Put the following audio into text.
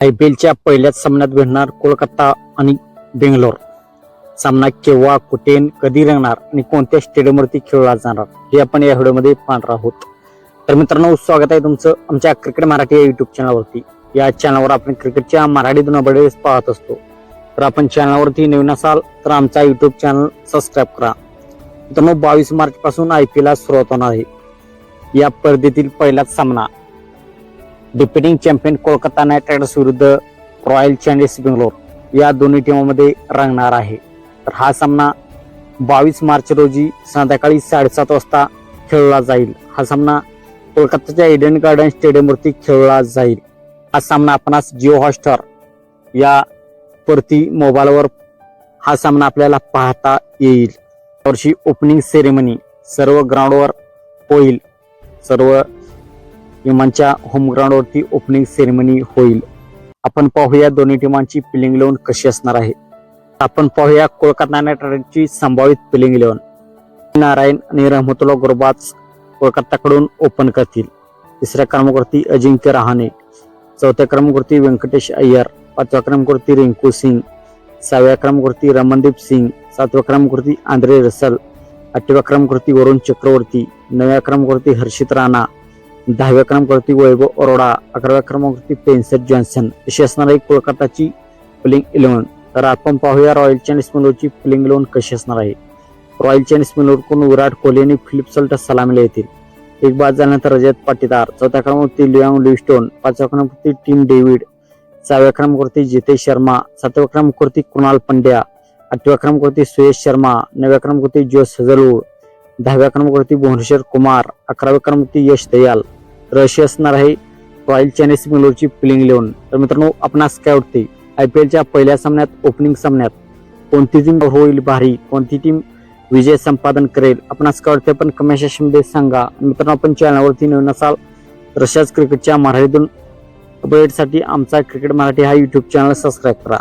I P एलच्या पहिल्याच सामन्यात भेटणार कोलकाता आणि बेंगलोर. सामना केव्हा कुठे कधी रंगणार आणि कोणत्या स्टेडियमवरती खेळला जाणार हे आपण या व्हिडिओमध्ये पाहणार आहोत. तर मित्रांनो स्वागत आहे तुमचं आमच्या क्रिकेट मराठी या युट्यूब चॅनलवरती या चॅनलवर आपण क्रिकेटच्या मराठी दोन अपडेट्स पाहत असतो. तर आपण चॅनलवरती नवीन असाल तर आमचा युट्यूब चॅनल सबस्क्राईब करा. मित्रांनो बावीस मार्च पासून आय पी एलला सुरुवात होणार आहे. या स्पर्धेतील पहिलाच सामना depending champion Kolkata Knight Riders विरुद्ध रॉयल चॅलेंजर्स बेंगलोर या दोन्ही टीमामध्ये रंगणार आहे. तर हा सामना बावीस मार्च रोजी संध्याकाळी साडेसात वाजता खेळला जाईल. हा सामना कोलकाताच्या इडन गार्डन स्टेडियमवरती खेळला जाईल. हा सामना आपणास जिओ हॉटस्टार या परती मोबाईलवर हा सामना आपल्याला पाहता येईल. वर्षी ओपनिंग सेरेमनी सर्व ग्राउंडवर होईल. सर्व टीमांच्या होमग्राऊंडवरती ओपनिंग सेरेमनी होईल. आपण पाहूया दोन्ही टीमांची पिलिंग इलेव्हन कशी असणार आहे. आपण पाहूया कोलकाता नाईट रायडर्सची संभावित पिलिंग इलेव्हन नारायण आणि रहमतुल्ला गुरबाज कोलकाताकडून ओपन करतील. तिसऱ्या क्रमांकावरती अजिंक्य रहाणे. चौथ्या क्रमांकावरती व्यंकटेश अय्यर. पाचव्या क्रमांकावरती रिंकू सिंग. सहाव्या क्रमांकावरती रमनदीप सिंग. सातव्या क्रमांकावरती आंद्रे रसल. आठव्या क्रमांकावरती वरुण चक्रवर्ती. नव्या क्रमांकावरती हर्षित राणा. दहाव्या क्रमांकावरती वैभव अरोडा अकराव्या क्रमांकावरती पेन्सर जॉन्सन. अशी असणार आहे कोलकाताची प्लिंग इलेव्हन. तर आपण पाहूया रॉयल चॅलेंज बेंगलोरची प्लिंग इलेव्हन कशी असणार आहे. रॉयल चॅलेंज बेंगलोरकडून विराट कोहली आणि फिलिप सल्ट सलामीला येतील. एक बाद झाल्यानंतर रजत पाटीदार चौथ्या क्रमांकावरती लिओंग लिव्हस्टोन पाचव्या क्रमांकावरती टीम डेव्हिड सहाव्या क्रमांकावरती जितेश शर्मा सातव्या क्रमांकावरती कुणाल पंड्या आठव्या क्रमांकावरती सुयश शर्मा नव्या क्रमांकावरती जोस हजलवूड दहाव्या क्रमांकावरती भुवनेश्वर कुमार अकराव्या क्रमांकावरती यश दयाल. रशी असणार आहे. रॉयल चॅलेंज बेंगलोरची प्लेइंग इलेव्हन तर मित्रांनो आपणास काय वाटते आय पी एलच्या पहिल्या सामन्यात ओपनिंग सामन्यात कोणती टीम होईल भारी कोणती टीम विजय संपादन करेल? आपणास काय वाटते पण कमेंट सेक्शनमध्ये सांगा. मित्रांनो आपण चॅनलवरती नवीन असाल तर अशाच क्रिकेटच्या मराठीतून अपडेटसाठी आमचा क्रिकेट मराठी हा यूट्यूब चॅनल सबस्क्राईब करा.